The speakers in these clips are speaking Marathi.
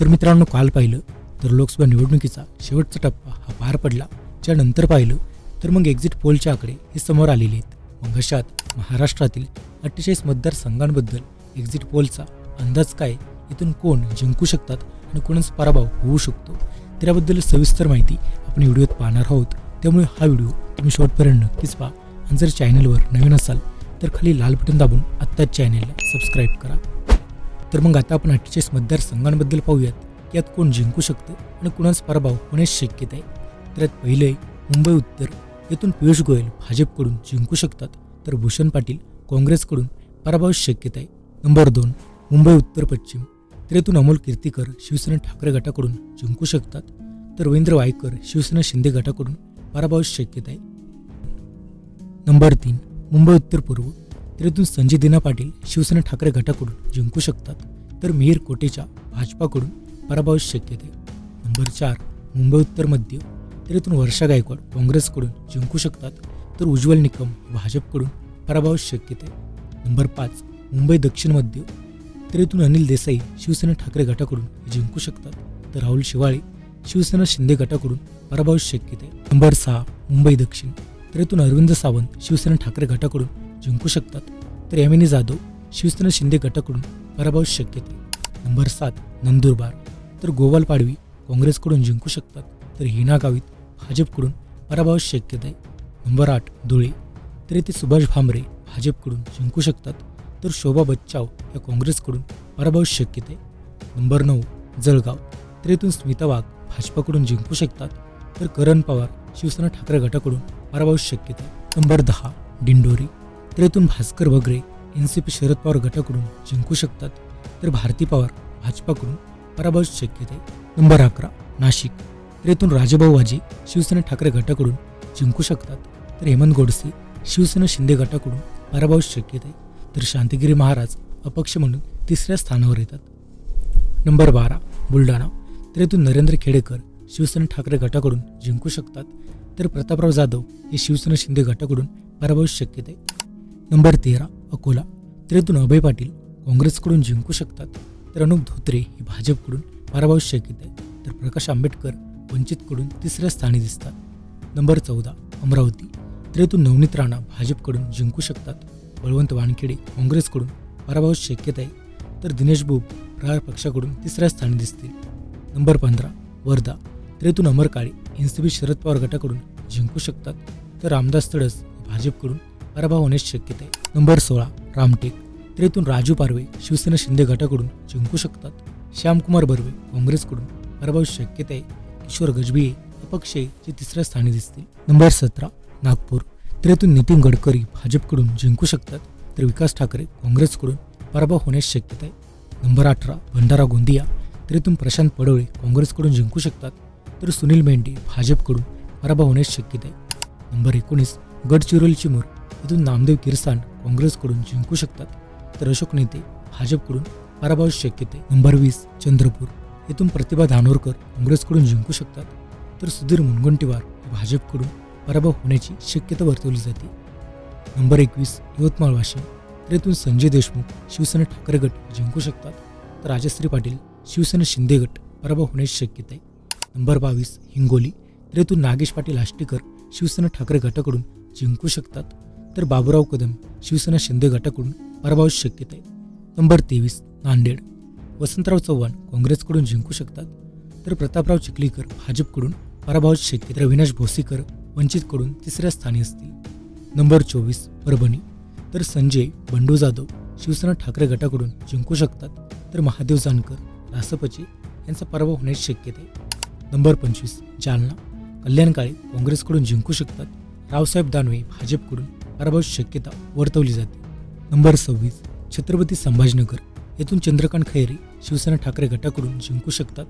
तर मित्रांनो काल पाहिलं तर लोकसभा निवडणुकीचा शेवटचा टप्पा हा पार पडला. त्यानंतर पाहिलं तर मग एक्झिट पोलच्या आकडे हे समोर आलेले आहेत. मग अशात महाराष्ट्रातील अठ्ठेचाळीस मतदारसंघांबद्दल एक्झिट पोलचा अंदाज काय? इथून कोण जिंकू शकतात आणि कोणाचा पराभव होऊ शकतो? त्याबद्दल सविस्तर माहिती आपण व्हिडिओत पाहणार आहोत. त्यामुळे हा व्हिडिओ तुम्ही शेवटपर्यंत नक्कीच पहा. आणि जर चॅनलवर नवीन असाल तर खाली लाल बटन दाबून आत्ताच चॅनेलला सबस्क्राईब करा. तर मग आता आपण अठ्ठेचाळीस मतदारसंघांबद्दल पाहूयात. की यात कोण जिंकू शकतं आणि कोणाच पराभव होण्यास शक्यता आहे? तर यात पहिले आहे मुंबई उत्तर. येथून पियुष गोयल भाजपकडून जिंकू शकतात. तर भूषण पाटील काँग्रेसकडून पराभव शक्यता आहे. नंबर दोन मुंबई उत्तर पश्चिम. तर येथून अमोल कीर्तीकर शिवसेना ठाकरे गटाकडून जिंकू शकतात. तर रवींद्र वायकर शिवसेना शिंदे गटाकडून पराभव शक्यता आहे. नंबर तीन मुंबई उत्तर पूर्व. तर संजय दिना पाटील शिवसेना ठाकरे गटाकडून जिंकू शकतात तर मिहीर कोटेच्या भाजपाकडून पराभव शक्यते नंबर चार मुंबई उत्तर मध्य तर वर्षा गायकवाड काँग्रेसकडून जिंकू शकतात तर उज्ज्वल निकम भाजपकडून पराभव शक्यते नंबर पाच मुंबई दक्षिण मध्य तर अनिल देसाई शिवसेना ठाकरे गटाकडून जिंकू शकतात तर राहुल शिवाळे शिवसेना शिंदे गटाकडून पराभव शक्यते नंबर सहा मुंबई दक्षिण तर अरविंद सावंत शिवसेना ठाकरे गटाकडून जिंकू शकतात. तर यामिनी जाधव शिवसेना शिंदे गटाकडून पराभव शक्यते. नंबर सात नंदुरबार. तर गोवाल पाडवी काँग्रेसकडून जिंकू शकतात. तर हिना गावित भाजपकडून पराभव शक्यता. आहे नंबर आठ धुळे. तर येथे सुभाष भामरे भाजपकडून जिंकू शकतात. तर शोभा बच्चाव या काँग्रेसकडून पराभव शक्यता. आहे नंबर नऊ जळगाव. तर येथून स्मिता वाघ भाजपाकडून जिंकू शकतात. तर करण पवार शिवसेना ठाकरे गटाकडून पराभव शक्यता. आहे नंबर दहा डिंडोरी तर भास्कर वगैरे N C P Sharad Pawar गटाकडून जिंकू शकतात तर भारती पवार भाजपाकडून पराभव शक्यता आहे नंबर अकरा नाशिक. तर राजभाऊ राजाभाऊ वाजे शिवसेना ठाकरे गटाकडून जिंकू शकतात तर हेमंत गोडसे शिवसेना शिंदे गटाकडून पराभव शक्यता आहे तर शांतिगिरी महाराज अपक्ष म्हणून तिसऱ्या स्थानावर येतात. नंबर बारा बुलढाणा. तर येथून नरेंद्र खेडेकर शिवसेना ठाकरे गटाकडून जिंकू शकतात तर प्रतापराव जाधव हे शिवसेना शिंदे गटाकडून पराभव शक्यता आहे नंबर तेरा अकोला. तर अभय पाटील काँग्रेसकडून जिंकू शकतात. तर अनुप धोत्रे हे भाजपकडून पराभव शक्यता आहे तर प्रकाश आंबेडकर वंचितकडून तिसऱ्या स्थानी दिसतात. नंबर चौदा अमरावती. त्रेतून नवनीत राणा भाजपकडून जिंकू शकतात. बळवंत वानखेडे काँग्रेसकडून पराभव शक्यता आहे तर दिनेश बोब प्रहार पक्षाकडून तिसऱ्या स्थानी दिसतील. नंबर पंधरा Wardha. त्रेतून Amar Kale N C P Sharad Pawar गटाकडून जिंकू शकतात. तर रामदास तडस भाजपकडून पराभव होण्याची शक्यता आहे नंबर सोळा रामटेक. तर राजू पारवे शिवसेना शिंदे गटाकडून जिंकू शकतात. श्यामकुमार बर्वे काँग्रेसकडून. पराभवाची शक्यता आहे किशोर गजबिये अपक्ष जे तिसऱ्या स्थानी दिसतील. नंबर सतरा नागपूर. तर नितीन गडकरी भाजपकडून जिंकू शकतात तर विकास ठाकरे काँग्रेसकडून. पराभव होण्याची शक्यता आहे नंबर अठरा भंडारा गोंदिया. तर प्रशांत पडोळे काँग्रेसकडून जिंकू शकतात तर सुनील मेंढे भाजपकडून. पराभव होण्याची शक्यता आहे नंबर एकोणीस गडचिरोली चिमूर येथून नामदेव किरसाण काँग्रेसकडून जिंकू शकतात. तर अशोक नेते भाजपकडून पराभवाची शक्यते. नंबर वीस चंद्रपूर. येथून प्रतिभा धानोरकर काँग्रेसकडून जिंकू शकतात. तर सुधीर मुनगंटीवार भाजपकडून पराभव होण्याची शक्यता वर्तवली जाते. नंबर एकवीस यवतमाळ वाशिम. तर येथून संजय देशमुख शिवसेना ठाकरे गट जिंकू शकतात. तर राजश्री पाटील शिवसेना शिंदे गट पराभव होण्याची शक्यता आहे. नंबर बावीस हिंगोली. तर येथून नागेश पाटील आष्टीकर शिवसेना ठाकरे गटाकडून जिंकू शकतात. तर बाबुराव कदम शिवसेना शिंदे गटाकडून पराभवाची शक्यता आहे नंबर तेवीस नांदेड. वसंतराव चव्हाण काँग्रेसकडून जिंकू शकतात तर प्रतापराव चिखलीकर भाजपकडून पराभवाची शक्यता तर अविनाश भोसीकर वंचितकडून तिसऱ्या स्थानी असतील. नंबर चोवीस परभणी. तर संजय बंडू जाधव शिवसेना ठाकरे गटाकडून जिंकू शकतात तर महादेव जानकर रासपचे यांचा पराभव होण्याची शक्यता आहे. नंबर पंचवीस जालना. कल्याणकाळी काँग्रेसकडून जिंकू शकतात रावसाहेब दानवे भाजपकडून पराभवाची शक्यता वर्तवली जाते. नंबर सव्वीस छत्रपती संभाजीनगर येथून चंद्रकांत खैरे शिवसेना ठाकरे गटाकडून जिंकू शकतात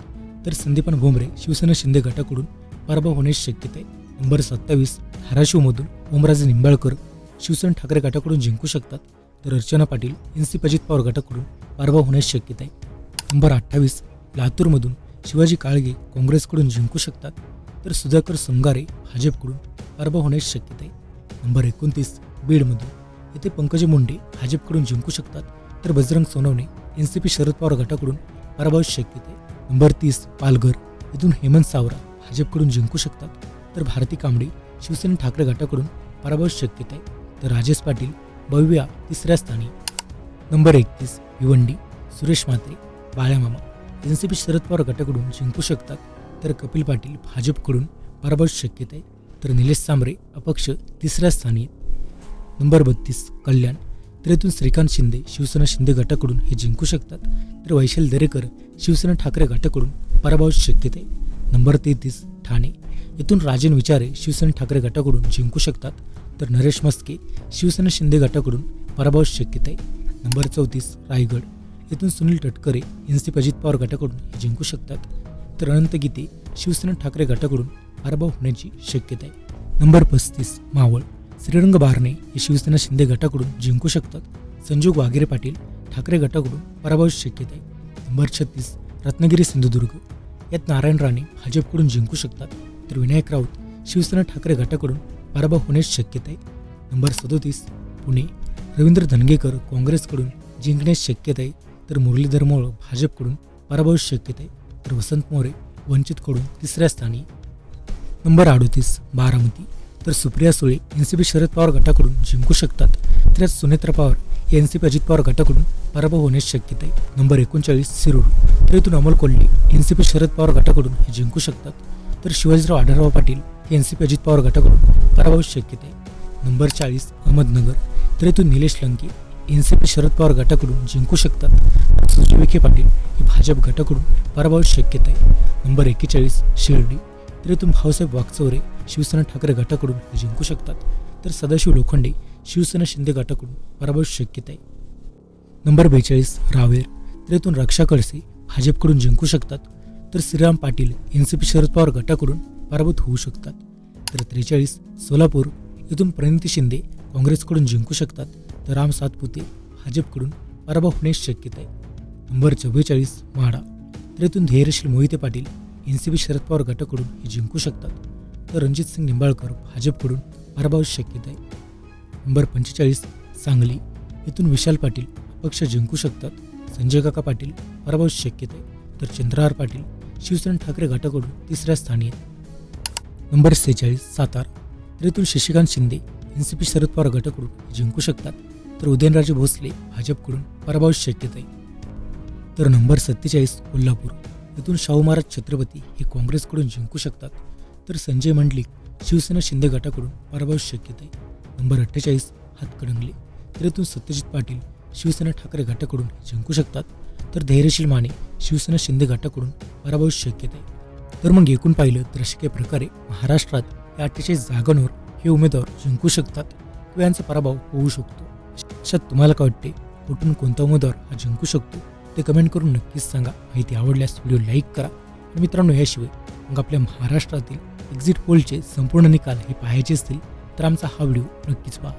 तर संदीपान भोमरे शिवसेना शिंदे गटाकडून पराभव होण्याची शक्यता आहे. नंबर सत्तावीस धाराशिवमधून ओमराजे निंबाळकर शिवसेना ठाकरे गटाकडून जिंकू शकतात तर अर्चना पाटील एन सी अजित पवार गटाकडून पराभव होण्याची शक्यता आहे. नंबर अठ्ठावीस लातूरमधून शिवाजी काळगे काँग्रेसकडून जिंकू शकतात तर सुधाकर संगारे भाजपकडून पराभव होण्याची शक्यता आहे. नंबर एकोणतीस बीडमधून येथे पंकज मुंडे भाजपकडून जिंकू शकतात तर Bajrang Sonawane N C P Sharad Pawar गटाकडून पराभव शक्यता आहे नंबर तीस पालघर. येथून हेमंत सावरा भाजपकडून जिंकू शकतात तर भारती कांबळे शिवसेना ठाकरे गटाकडून पराभव शक्यता आहे तर राजेश पाटील भव्या तिसऱ्या स्थानी. नंबर एकतीस Bhiwandi. Suresh Mhatre Balyamama N C P Sharad Pawar गटाकडून जिंकू शकतात तर कपिल पाटील भाजपकडून पराभव शक्यता आहे तर निलेश सांबरे अपक्ष तिसऱ्या स्थानी. नंबर बत्तीस कल्याण. तर इथून श्रीकांत शिंदे शिवसेना शिंदे गटाकडून हे जिंकू शकतात. तर वैशाल दरेकर शिवसेना ठाकरे गटाकडून पराभवाची शक्यता. आहे नंबर तेहतीस ठाणे. येथून राजन विचारे शिवसेना ठाकरे गटाकडून जिंकू शकतात. तर नरेश मस्के शिवसेना शिंदे गटाकडून पराभवाची शक्यता. आहे नंबर चौतीस रायगड. येथून सुनील तटकरे एन सी अजित पवार गटाकडून हे जिंकू शकतात. तर अनंत गीते शिवसेना ठाकरे गटाकडून पराभव होण्याची शक्यता आहे. नंबर पस्तीस मावळ. श्रीरंग बारणे हे शिवसेना शिंदे गटाकडून जिंकू शकतात. संजोग वाघेरे पाटील ठाकरे गटाकडून पराभवाची शक्यता आहे. नंबर छत्तीस रत्नागिरी सिंधुदुर्ग. यात नारायण राणे भाजपकडून जिंकू शकतात तर विनायक राऊत शिवसेना ठाकरे गटाकडून पराभव होण्याची शक्यता आहे. नंबर सदोतीस पुणे. रवींद्र धनगेकर काँग्रेसकडून जिंकण्याची शक्यता आहे तर मुरलीधर मोळ भाजपकडून पराभव शक्यता आहे. तर वसंत मोरे वंचितकडून तिसऱ्या स्थानी नंबर अडोतीस बारामती. तर Supriya Sule N C P Sharad Pawar गटाकडून जिंकू शकतात. तर Sunetra Sunetra Pawar N C P Ajit Pawar गटाकडून पराभव होण्याची शक्यता आहे नंबर एकोणचाळीस सिरूर तर इथून Amol Kolhe N C P Sharad Pawar गटाकडून हे जिंकू शकतात. तर Shivajirao Adhalrao Patil N C P Ajit Pawar गटाकडून पराभव शक्यता आहे नंबर चाळीस अहमदनगर. तर इथून Nilesh Lanke N C P Sharad Pawar गटाकडून जिंकू शकतात. सुजय विखे पाटील हे भाजप गटाकडून पराभव शक्यता आहे नंबर एक्केचाळीस शिर्डी. तर इथून भाऊसाहेब वागचौरे शिवसेना ठाकरे गटाकडून जिंकू शकतात. तर सदाशिव लोखंडे शिवसेना शिंदे गटाकडून पराभव शक्यता आहे. नंबर बेचाळीस रावेर. तर रक्षा कळसे भाजपकडून जिंकू शकतात. तर Shriram Patil N C P Sharad Pawar गटाकडून पराभूत होऊ शकतात. तर त्रेचाळीस सोलापूर. येथून प्रणिती शिंदे काँग्रेसकडून जिंकू शकतात. तर राम सातपुते भाजपकडून पराभव होण्याची शक्यता आहे. नंबर चव्वेचाळीस म्हाडा. तर येथून Dhairyasheel Mohite Patil N C P Sharad Pawar गटाकडून हे जिंकू शकतात. तर रणजित सिंग निंबाळकर भाजपकडून पराभवाची शक्यता आहे. नंबर पंचेचाळीस सांगली येथून विशाल पाटील अपक्ष जिंकू शकतात. संजय काका पाटील पराभवाची शक्यता आहे. तर चंद्रहार पाटील शिवसेना ठाकरे गटाकडून तिसऱ्या स्थानी आहेत. नंबर सेहेचाळीस सातारा तर येथून Shashikant Shinde N C P Sharad Pawar गटाकडून जिंकू शकतात. तर उदयनराजे भोसले भाजपकडून पराभवाची शक्यता आहे. तर नंबर सत्तेचाळीस कोल्हापूर येथून शाहू महाराज छत्रपती हे काँग्रेसकडून जिंकू शकतात. तर संजय मंडलिक शिवसेना शिंदे गटाकडून पराभव शक्यता. आहे नंबर अठ्ठेचाळीस हातकडंगले तर येथून सत्यजित पाटील शिवसेना ठाकरे गटाकडून जिंकू शकतात. तर धैर्यशील माने शिवसेना शिंदे गटाकडून पराभव शक्यता. आहे तर मग एकूण पाहिलं तर अशा काही प्रकारे महाराष्ट्रात या अठ्ठेचाळीस जागांवर हे उमेदवार जिंकू शकतात किंवा यांचा पराभव होऊ शकतो. अशात तुम्हाला काय वाटते? कुठून कोणता उमेदवार हा जिंकू शकतो? ते कमेंट करून नक्कीच सांगा. माहिती आवडल्यास व्हिडिओ लाईक करा. आणि मित्रांनो याशिवाय मग आपल्या महाराष्ट्रातील एक्झिट पोलचे संपूर्ण निकाल हे पाहायचे असतील तर आमचा हा व्हिडिओ नक्कीच पहा.